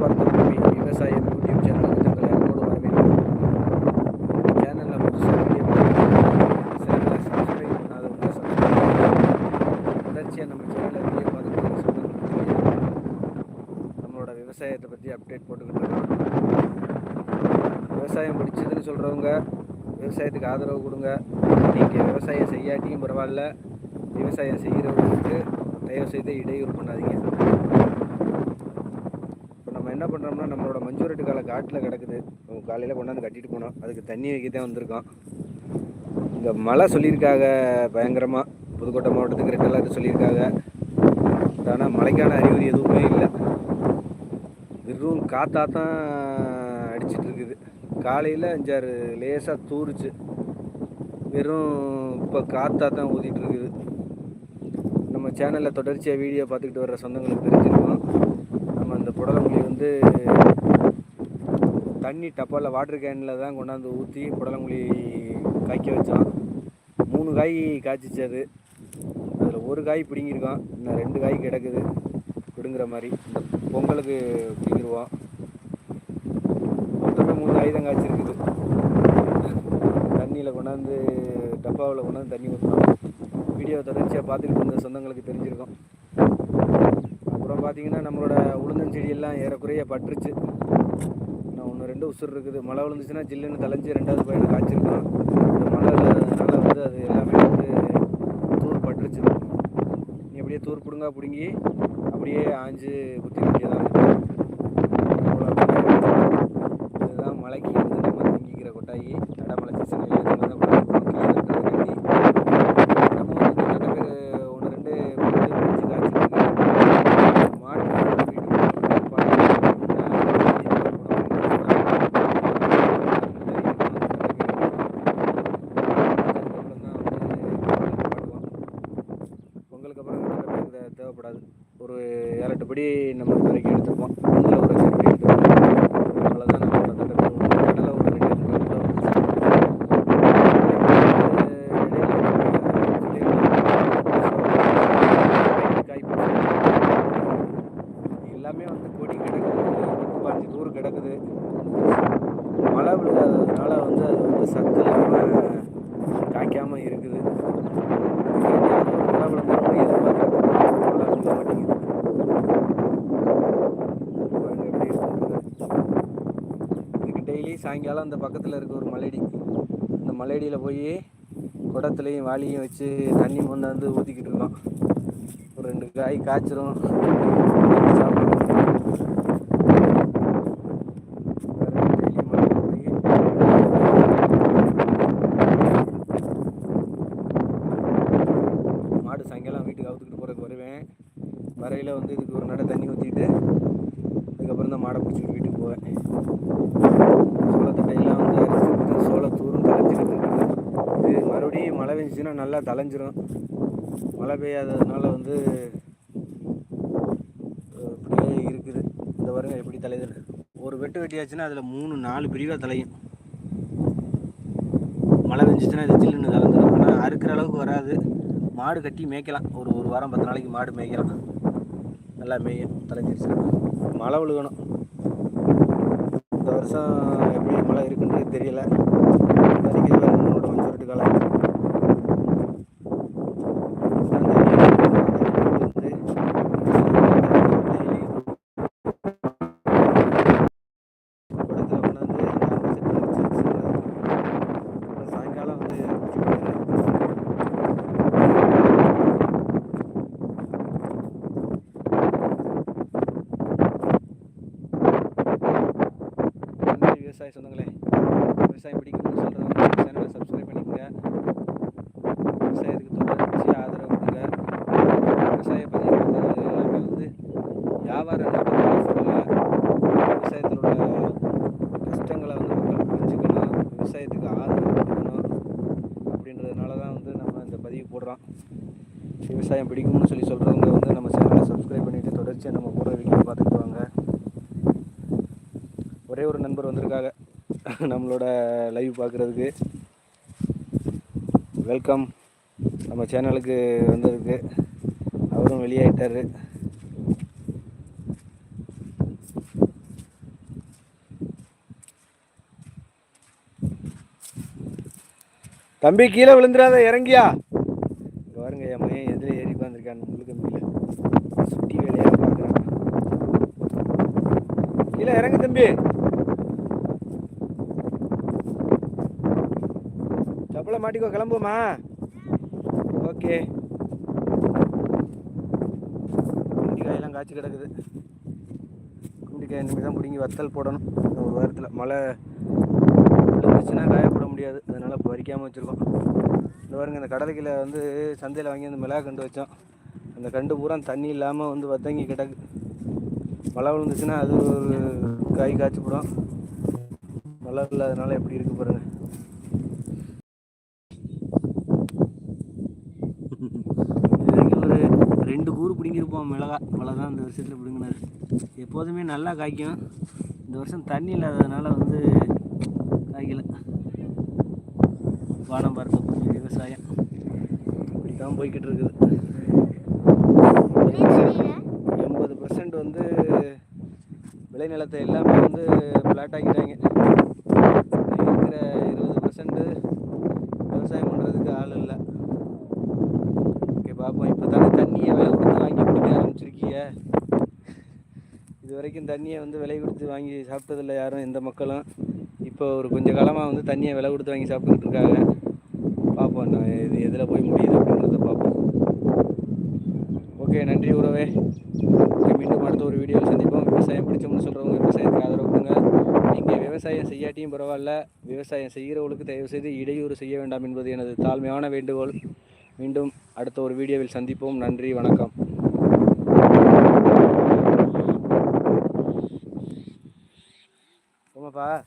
பார்த்த பூமி விவசாயம் யூடியூப் சேனலுக்கு தங்களை அன்போடு வரவேற்கிறோம். சேனலில் புதுசாக வீடியோ சேனலை சப்ஸ்கிரைப் பண்ணாதவங்க சப்ஸ்கிரைப் தொடர்ச்சியாக நம்ம சேனலில் வீடியோ பார்த்துட்டு நம்மளோட விவசாயத்தை பற்றி அப்டேட் போட்டுக்கிட்டு இருக்கோம். விவசாயம் பிடிச்சதுன்னு சொல்கிறவங்க விவசாயத்துக்கு ஆதரவு கொடுங்க. நீங்கள் விவசாயம் செய்யாட்டியும் பரவாயில்ல. விவசாயம் செய்கிறவங்களுக்கு தயவு செய்து இடையூறு பண்ணாதீங்க. என்ன பண்ணுறோம்னா நம்மளோட மஞ்சூரட்டு காலை காட்டில் கிடக்குது. காலையில் கொண்டாந்து கட்டிட்டு போனோம். அதுக்கு தண்ணி வைக்க தான் வந்திருக்கோம். இங்கே மழை சொல்லியிருக்காங்க பயங்கரமாக புதுக்கோட்டை மாவட்டத்துக்கு ரெட் அது சொல்லியிருக்காங்க. ஆனால் மழைக்கான அறிகுறி எதுவுமே இல்லை. வெறும் காற்றா தான் அடிச்சிட்டு இருக்குது. காலையில் அஞ்சாறு லேசாக தூருச்சு. வெறும் இப்போ காற்றா தான் ஊதிட்டு இருக்குது. நம்ம சேனலில் தொடர்ச்சியாக வீடியோ பார்த்துக்கிட்டு வர்ற சொந்தங்களுக்கு தெரிஞ்சிருக்கோம். புடலங்குழி வந்து தண்ணி டப்பாவில் வாட்டர் கேனில் தான் கொண்டாந்து ஊற்றி புடலங்குழி காய்க்க வச்சோம் மூணு காய் காய்ச்சிச்சு அது. அதில் ஒரு காய் பிடுங்கியிருக்கோம் இன்னும் ரெண்டு காய் கிடக்குது. பிடுங்குற மாதிரி. இந்த பொங்கலுக்கு பிடிங்கிருவோம் மொத்தமே மூணு காய் தான் காய்ச்சிருக்குது. தண்ணியில் கொண்டாந்து டப்பாவில் கொண்டாந்து தண்ணி ஊற்றணும் வீடியோ தொடர்ச்சியாக பார்த்துக்கிட்டு இருந்த சொந்தங்களுக்கு தெரிஞ்சிருக்கோம். அப்புறம் பார்த்தீங்கன்னா நம்மளோட உளுந்தஞ்செடியெல்லாம் ஏறக்குறைய பட்டுருச்சு. இன்னும் ஒன்று ரெண்டு உசுர் இருக்குது. மழை விழுந்துச்சுன்னா ஜில்லுன்னு தலைஞ்சு ரெண்டாவது பையனை காய்ச்சிருக்கோம் இந்த மழை வந்து அது எல்லாமே வந்து தூர் பட்டுருச்சு. நீ அப்படியே தூர் பிடுங்கா பிடுங்கி அப்படியே ஆஞ்சு குத்தி வேண்டியதான் இதுதான் மலைக்கு வந்து நம்ம தங்கிக்கிற கொட்டாயி அடமலை சீசனில் இதுல தான் கொண்டாந்து கட்டி நம்ம வந்து நல்ல பேர் ஒன்று ரெண்டு பத்து பிடிச்சி காய்ச்சிருக்கு மாடு வீட்டுக்கு பொங்கலுக்கு அப்புறம் நல்ல தேவைப்படாது. ஒரு ஏழு எட்டு படி நம்ம இது வரைக்கும் எடுத்துப்போம் அதில் ஒரு அஞ்சு அவ்வளோதான் நம்மளோட தட்டை ஒரு ரெண்டு எல்லாமே வந்து கொடி கிடக்குது. பத்து பாஞ்சு தூர் கிடக்குது. மழை விழுகாததுனால வந்து அது வந்து சத்து இல்லாமல் காய்க்காமல் இருக்குது. சாயங்காலம் அந்த பக்கத்தில் இருக்க ஒரு மலையடி அந்த மலையடியில் போய் குடத்துலையும் வாளியும் வச்சு தண்ணி கொண்டாந்து ஊற்றிக்கிட்டு இருக்கோம் ஒரு ரெண்டு காய் காய்ச்சிரும் நல்லா தலைஞ்சிரும் மழை பெய்யாததுனால வந்து இப்படியே இருக்குது. இந்த வருங்க எப்படி தலையுது ஒரு வெட்டு வெட்டியாச்சுன்னா அதில் மூணு நாலு பிரிவாக தலையும் மழை பெஞ்சிச்சுன்னா இது சில்லுன்னு கலந்துடும் ஆனால் அறுக்கிற அளவுக்கு வராது. மாடு கட்டி மேய்க்கலாம். ஒரு ஒரு வாரம் பத்து நாளைக்கு மாடு மேய்க்கலாம். நல்லா மேயும் தலைஞ்சிருச்சு மழை விழுகணும். இந்த வருஷம் எப்படி மழை இருக்குன்றது தெரியல. இப்போதைக்கு இதில் நம்மளோட காலம் சொல்கிறான் விவசாயம் பிடிக்கும்னு சொல்லி சொல்கிறவங்க வந்து நம்ம சேனலை சப்ஸ்கிரைப் பண்ணிவிட்டு தொடர்ச்சியாக நம்ம போகிற வீடியோ பார்த்துக்குவாங்க ஒரே ஒரு நண்பர் வந்திருக்காங்க. நம்மளோட லைவ் பார்க்குறதுக்கு. வெல்கம் நம்ம சேனலுக்கு வந்திருக்கு. அவரும் வெளியாயிட்டார். தம்பி கீழே விழுந்துடாத இறங்கியா? மாட்டிக்கோ கிளம்புமா ஓகே. குண்டிக்காயெல்லாம் காய்ச்சி கிடக்குது. குண்டிக்காய் இனிமேல் தான் பிடிங்கி வத்தல் போடணும். ஒரு வாரத்தில். மழை இருந்துச்சுன்னா காயப்பட முடியாது. அதனால் பறிக்காமல் வச்சுருக்கோம். இந்த பாருங்க இந்த கடலைக்கில் வந்து சந்தையில் வாங்கி அந்த மிளகா கண்டு வச்சோம். அந்த கண்டு பூரா தண்ணி இல்லாமல் வந்து வத்தங்கி கிடக்கு. மழை விழுந்துச்சுன்னா அது ஒரு காய் காய்ச்சி போடும். மழை இல்லாதனால எப்படி இருக்கு பாருங்கள் இது வரைக்கும் ஒரு வாங்கியிருப்போம் கூறு பிடுங்கியிருப்போம் மிளகா இந்த வருஷத்தில் பிடுங்கினது. எப்போதுமே நல்லா காய்க்கும். இந்த வருஷம் தண்ணி இல்லாததுனால வந்து காய்க்கல. வானம் பார்க்க விவசாயம். இப்படி தான் போய்கிட்டு இருக்குது எண்பது பர்சன்ட் வந்து விளைநிலத்தை எல்லாமே வந்து பிளாட் ஆக்கிட்டாங்க இருக்கிற இருபது பர்சன்ட் விவசாயம் பண்ணுறதுக்கு ஆள் இல்லை ஓகே பார்ப்போம் இப்போ தானே தண்ணியை விலை கொடுத்து வாங்கி குடிக்க இது வரைக்கும் தண்ணியை வந்து விலை கொடுத்து வாங்கி சாப்பிட்டதில்ல யாரும் எந்த மக்களும். இப்போ ஒரு கொஞ்ச காலமாக வந்து தண்ணியை விலை கொடுத்து வாங்கி சாப்பிட்டுக்கிட்டு இருக்காங்க. பார்ப்போம் நான் இது எதில் போய் முடியுது அப்படின்றத பார்ப்போம். ஓகே நன்றி உறவே. மீண்டும் அடுத்த ஒரு வீடியோவில் சந்திப்போம். விவசாயம் பிடிச்சோம்னு சொல்கிறவங்க விவசாயத்துக்கு ஆதரவு கொடுங்க. நீங்கள் விவசாயம் செய்யாட்டியும் பரவாயில்ல. விவசாயம் செய்கிறவங்களுக்கு தயவு செய்து இடையூறு செய்ய வேண்டாம் என்பது எனது தாழ்மையான வேண்டுகோள். மீண்டும் அடுத்த ஒரு வீடியோவில் சந்திப்போம். நன்றி வணக்கம். ಏನಪ್ಪ